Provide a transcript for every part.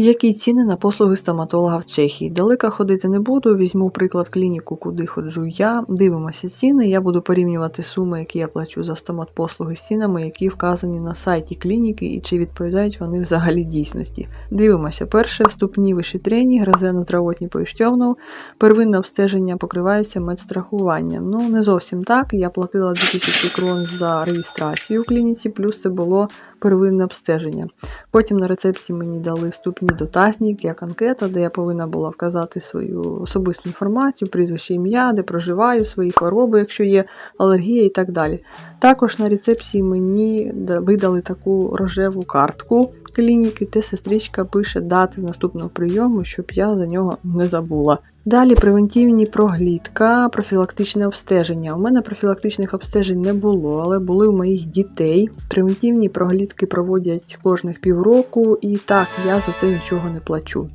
Які ціни на послуги стоматолога в Чехії? Далеко ходити не буду. Візьму приклад клініку, куди ходжу я. Дивимося ціни. Я буду порівнювати суми, які я плачу за стоматпослуги з цінами, які вказані на сайті клініки, і чи відповідають вони взагалі дійсності. Дивимося. Перше вступні вищий тренінг, грозено травотні поїштьовну. Первинне обстеження покривається медстрахуванням. Ну, не зовсім так. Я платила 2000 крон за реєстрацію в клініці, плюс це було первинне обстеження. Потім на рецепції мені дали вступні дотазнік, як анкета, де я повинна була вказати свою особисту інформацію, прізвище ім'я, де проживаю, свої хвороби, якщо є алергія і так далі. Також на рецепції мені видали таку рожеву картку клініки, де сестричка пише дати наступного прийому, щоб я за нього не забула. Далі превентивні проглідка, профілактичне обстеження. У мене профілактичних обстежень не було, але були у моїх дітей. Превентивні проглідки проводять кожних півроку, і так, я за це нічого не плачу.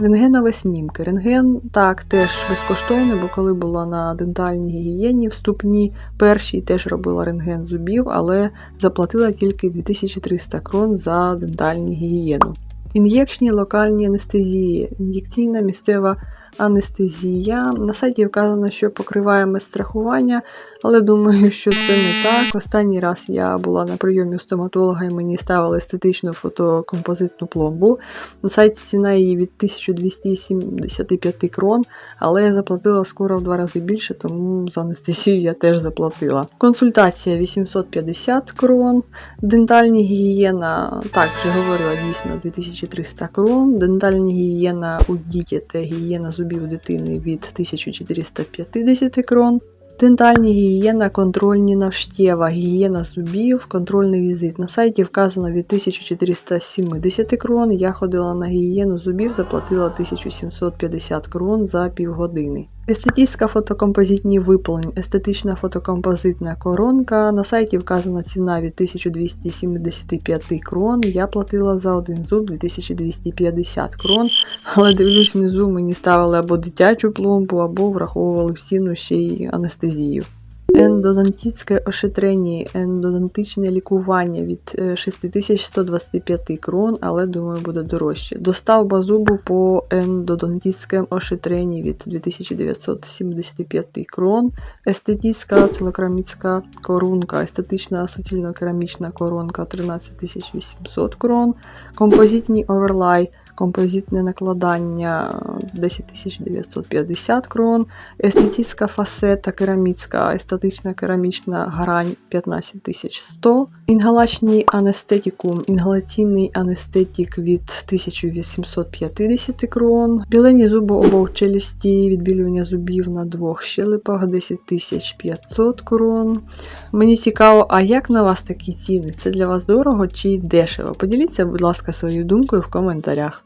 Рентгенові снімки. Рентген так теж безкоштовний, бо коли була на дентальній гігієні вступні, першій теж робила рентген зубів, але заплатила тільки 2300 крон за дентальну гігієну. Ін'єкційні локальні анестезії, ін'єкційна місцева анестезія. На сайті вказано, що покриває медстрахування, але думаю, що це не так. Останній раз я була на прийомі у стоматолога і мені ставили естетичну фотокомпозитну пломбу. На сайті ціна її від 1275 крон, але я заплатила скоро в два рази більше, тому за анестезію я теж заплатила. Консультація 850 крон. Дентальна гігієна, так вже говорила, дійсно 2300 крон. Дентальна гігієна у діті та гігієна зубів дитини від 1450 крон. Дентальні гігієна, контрольні навштєва, гігієна зубів, контрольний візит. На сайті вказано від 1470 крон. Я ходила на гігієну зубів, заплатила 1750 крон за півгодини. Естетична фотокомпозитні виповнення, естетична фотокомпозитна коронка. На сайті вказана ціна від 1275 крон. Я платила за один зуб 2250 крон, але дивлюсь, внизу мені ставили або дитячу пломбу, або враховували в ціну ще й анестезію. Ендодонтичне ошитрення, ендодонтичне лікування від е, 6125 крон, але думаю буде дорожче. Доставба зубу по ендодонтичному ошитренні від 2975 крон, естетична целокерамічна коронка, естетична суцільно-керамічна коронка 13800 крон, композитні оверлай, композитне накладання 10950 крон, естетична фасета керамічна, естетична керамічна грань 15100, інгалачний анестетикум, інгалаційний анестетик від 1850 крон, білені зуби обох челюсті, відбілювання зубів на двох щелепах 10500 крон. Мені цікаво, а як на вас такі ціни? Це для вас дорого чи дешево? Поділіться, будь ласка, своєю думкою в коментарях.